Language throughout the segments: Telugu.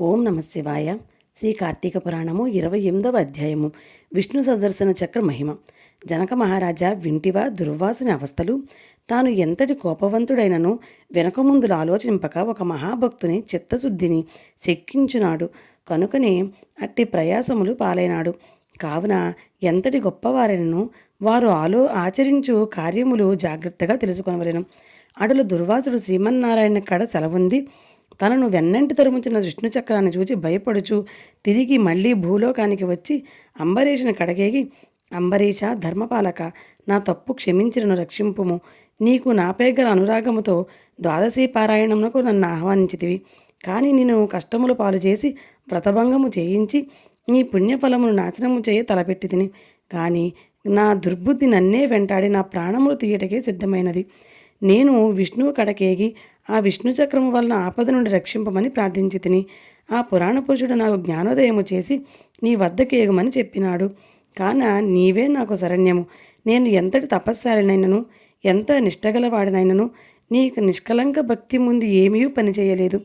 ఓం నమ శివాయ. శ్రీ కార్తీక పురాణము ఇరవై ఎనిమిదవ అధ్యాయము. విష్ణు సదర్శన చక్ర మహిమ. జనక మహారాజా వింటివా దుర్వాసుని అవస్థలు. తాను ఎంతటి కోపవంతుడైనను వెనకముందులు ఆలోచింపక ఒక మహాభక్తుని చిత్తశుద్ధిని శక్కించున్నాడు కనుకనే అట్టి ప్రయాసములు పాలైనాడు. కావున ఎంతటి గొప్పవారైనను వారు ఆలో ఆచరించు కార్యములు జాగ్రత్తగా తెలుసుకొనవలెను. అటులు దుర్వాసుడు శ్రీమన్నారాయణ కడ సెలవుంది. తనను వెన్నంటి తరుముచిన విష్ణు చక్రాన్ని చూచి భయపడుచు తిరిగి మళ్ళీ భూలోకానికి వచ్చి అంబరీషుని కడగేగి అంబరీష ధర్మపాలక నా తప్పు క్షమించినను రక్షింపుము. నీకు నాపై గల అనురాగముతో ద్వాదశీ పారాయణమునకు నన్ను ఆహ్వానించితివి. కానీ నేను కష్టములు పాలు చేసి వ్రతభంగము చేయించి నీ పుణ్యఫలమును నాశనము చేయ తలపెట్టి తిని కానీ నా దుర్బుద్ధి నన్నే వెంటాడి నా ప్రాణములు తీయటకే సిద్ధమైనది. నేను విష్ణువు కడకేగి ఆ విష్ణు చక్రము వలన ఆపద నుండి రక్షింపమని ప్రార్థించి తిని ఆ పురాణ పురుషుడు నాకు జ్ఞానోదయము చేసి నీ వద్దకు వద్దకేగమని చెప్పినాడు. కాన నీవే నాకు శరణ్యము. నేను ఎంతటి తపస్సాలినైనను ఎంత నిష్టగలవాడినైనను నీకు నిష్కలంక భక్తి ముందు ఏమీ పనిచేయలేదు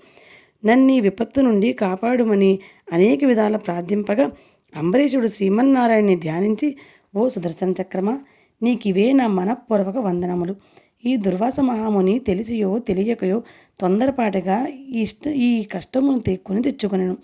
నన్ను ఈ విపత్తు నుండి కాపాడుమని అనేక విధాల ప్రార్థింపగా అంబరీషుడు శ్రీమన్నారాయణ్ణి ధ్యానించి ఓ సుదర్శన చక్రమా నీకివే నా మనఃపూర్వక వందనములు. ఈ దుర్వాస మహాముని తెలిసియో తెలియకయో తొందరపాటుగా ఈ ఇష్ట ఈ కష్టమును తెక్కుని తెచ్చుకొనెను.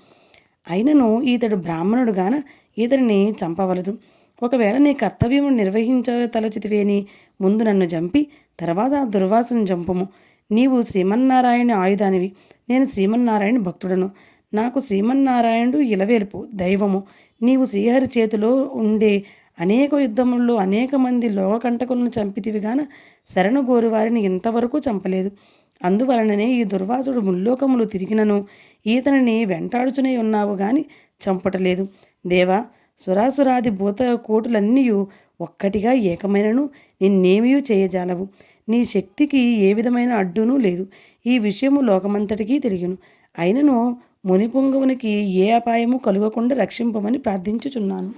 అయినను ఈతడు బ్రాహ్మణుడు గాన ఈతడిని చంపవలదు. ఒకవేళ నీ కర్తవ్యము నిర్వహించతలచితివేని ముందు నన్ను చంపి తర్వాత దుర్వాసను చంపము నీవు శ్రీమన్నారాయణ ఆయుధానివి. నేను శ్రీమన్నారాయణ భక్తుడను. నాకు శ్రీమన్నారాయణుడు ఇలవేల్పు దైవము. నీవు శ్రీహరి చేతిలో ఉండే అనేక యుద్ధముల్లో అనేక మంది లోకకంటకులను చంపితివి గాన శరణు గోరువారిని ఇంతవరకు చంపలేదు. అందువలననే ఈ దుర్వాసుడు ముల్లోకములు తిరిగినను. ఈతనిని వెంటాడుచునే ఉన్నావు గాని చంపటలేదు. దేవా సురాసురాది భూత కోటులన్నీ ఒక్కటిగా ఏకమైనను నిన్నేమీ చేయజాలవు. నీ శక్తికి ఏ విధమైన అడ్డునూ లేదు. ఈ విషయము లోకమంతటికీ తెలియను. అయినను మునిపొంగవునికి ఏ అపాయము కలుగకుండా రక్షింపమని ప్రార్థించుచున్నాను.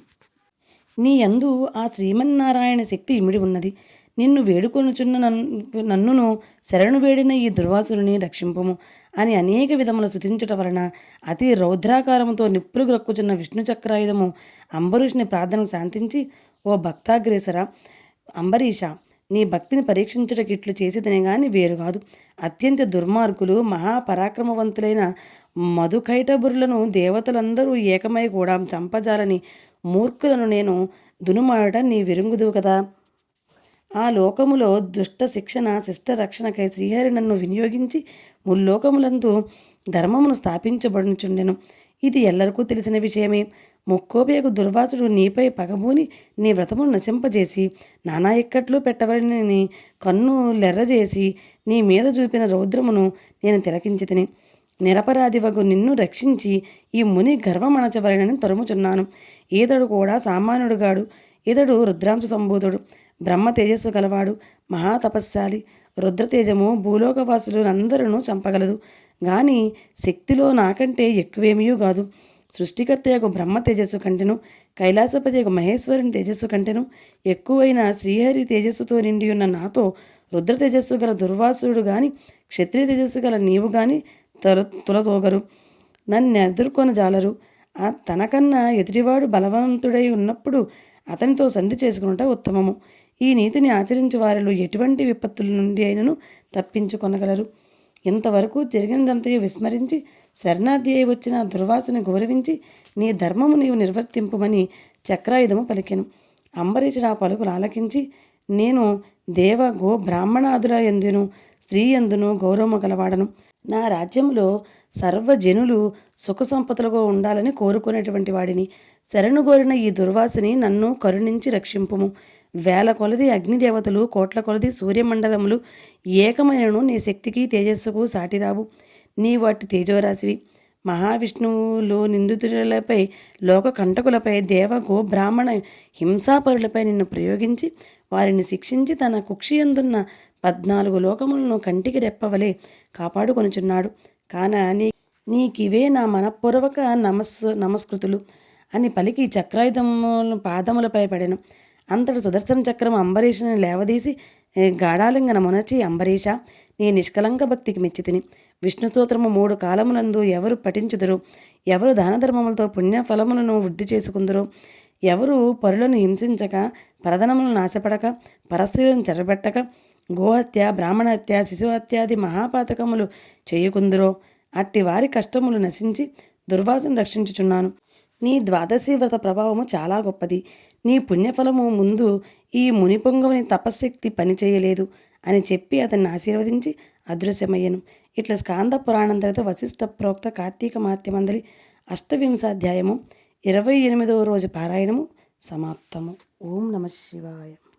నీ యందు ఆ శ్రీమన్నారాయణ శక్తి ఇమిడి ఉన్నది. నిన్ను వేడుకొనుచున్న నన్ను నన్నును శరణు వేడిన ఈ దుర్వాసుని రక్షింపము అని అనేక విధముల శుతించుట వలన అతి రౌద్రాకారముతో నిప్పులు గ్రక్కుచున్న విష్ణు చక్రాయుధము అంబరీషుని ప్రార్థనకు శాంతించి ఓ భక్తాగ్రేసర అంబరీష నీ భక్తిని పరీక్షించుటకి ఇట్లు చేసేదనే గాని వేరు కాదు. అత్యంత దుర్మార్గులు మహాపరాక్రమవంతులైన మధుకైటబురులను దేవతలందరూ ఏకమై కూడా చంపజాలని మూర్ఖులను నేను దునుమాడట నీ విరుంగుదువు కదా. ఆ లోకములో దుష్ట శిక్షణ శిష్ట రక్షణకై శ్రీహరి నన్ను వినియోగించి ముల్లోకములందు ధర్మమును స్థాపించబడుచుండెను. ఇది ఎల్లరికూ తెలిసిన విషయమే. ముక్కోపేకు దుర్వాసుడు నీపై పగబూని నీ వ్రతమును నశింపజేసి నానా ఇక్కట్లు పెట్టవలని కన్ను లెర్రజేసి నీ మీద చూపిన రౌద్రమును నేను తిలకించితిని. నిరపరాధివగు నిన్ను రక్షించి ఈ ముని గర్వమణచవలనని తరుముచున్నాను. ఈతడు కూడా సామాన్యుడుగాడు ఈతడు రుద్రాంశ సంభూతుడు. బ్రహ్మ తేజస్సు గలవాడు మహాతపస్శాలి రుద్రతేజము భూలోకవాసులు అందరూ చంపగలదు. గాని శక్తిలో నాకంటే ఎక్కువేమీయూ కాదు సృష్టికర్త యొక్క బ్రహ్మ తేజస్సు కంటెను కైలాసపతి యొక్క మహేశ్వరుని తేజస్సు కంటెను ఎక్కువైన శ్రీహరి తేజస్సుతో నిండి ఉన్న నాతో రుద్ర తేజస్సు గల దుర్వాసుడు గాని క్షత్రియ తేజస్సు గల నీవు గాని తల తులతోగరు. నన్ను ఎదుర్కొని జాలరు. ఆ తనకన్నా ఎదుటివాడు బలవంతుడై ఉన్నప్పుడు అతనితో సంధి చేసుకునుట ఉత్తమము. ఈ నీతిని ఆచరించు వారిలో ఎటువంటి విపత్తుల నుండి అయినను తప్పించుకొనగలరు. ఇంతవరకు జరిగినదంతయు విస్మరించి శరణార్థి అయి వచ్చిన దుర్వాసుని గౌరవించి నీ ధర్మము నీవు నిర్వర్తింపుమని చక్రాయుధము పలికెను. అంబరీషుడు ఆ పలుకులు ఆలకించి నేను దేవ గో బ్రాహ్మణాదుల ఎందును స్త్రీ ఎందును గౌరవము గలవాడను. నా రాజ్యంలో సర్వజనులు సుఖ సంపదలుగా ఉండాలని కోరుకునేటువంటి వాడిని. శరణుగోరిన ఈ దుర్వాసిని నన్ను కరుణించి రక్షింపుము. వేల కొలది అగ్నిదేవతలు కోట్ల కొలది సూర్యమండలములు ఏకమైనను నీ శక్తికి తేజస్సుకు సాటిరావు. నీ వాటి తేజోరాశివి. మహావిష్ణువులు నిందితులపై లోక కంటకులపై దేవకు బ్రాహ్మణ హింసాపరులపై నిన్ను ప్రయోగించి వారిని శిక్షించి తన కుక్షియందున్న పద్నాలుగు లోకములను కంటికి రెప్పవలే కాపాడుకొనుచున్నాడు. కాన నీ నీకివే నా మనపూర్వక నమస్ నమస్కృతులు అని పలికి చక్రాయుధములు పాదములపై పడెను. అంతటి సుదర్శన చక్రం అంబరీషుని లేవదీసి గాఢాలింగన మొనచి అంబరీష నీ నిష్కలంక భక్తికి మెచ్చితిని. విష్ణుస్తోత్రము మూడు కాలములందు ఎవరు పఠించుదురు? ఎవరు దాన ధర్మములతో వృద్ధి చేసుకుందరు? ఎవరు పరులను హింసించక పరధనములను నాశపడక పరస్త్రీలను చెరబెట్టక గోహత్య బ్రాహ్మణహత్య శిశుహత్యాది మహాపాతకములు చేయకుందురో అట్టి వారి కష్టములు నశించి దుర్వాసను రక్షించుచున్నాను. నీ ద్వాదశీ వ్రత ప్రభావము చాలా గొప్పది. నీ పుణ్యఫలము ముందు ఈ మునిపొంగవుని తపశ్శక్తి పనిచేయలేదు అని చెప్పి అతన్ని ఆశీర్వదించి అదృశ్యమయ్యను. ఇట్లా స్కాంద పురాణం తర్వాత వశిష్ఠ ప్రోక్త కార్తీక మహాత్యమందలి అష్టవింశాధ్యాయము ఇరవై ఎనిమిదవ రోజు పారాయణము సమాప్తము. ఓం నమ శివాయ.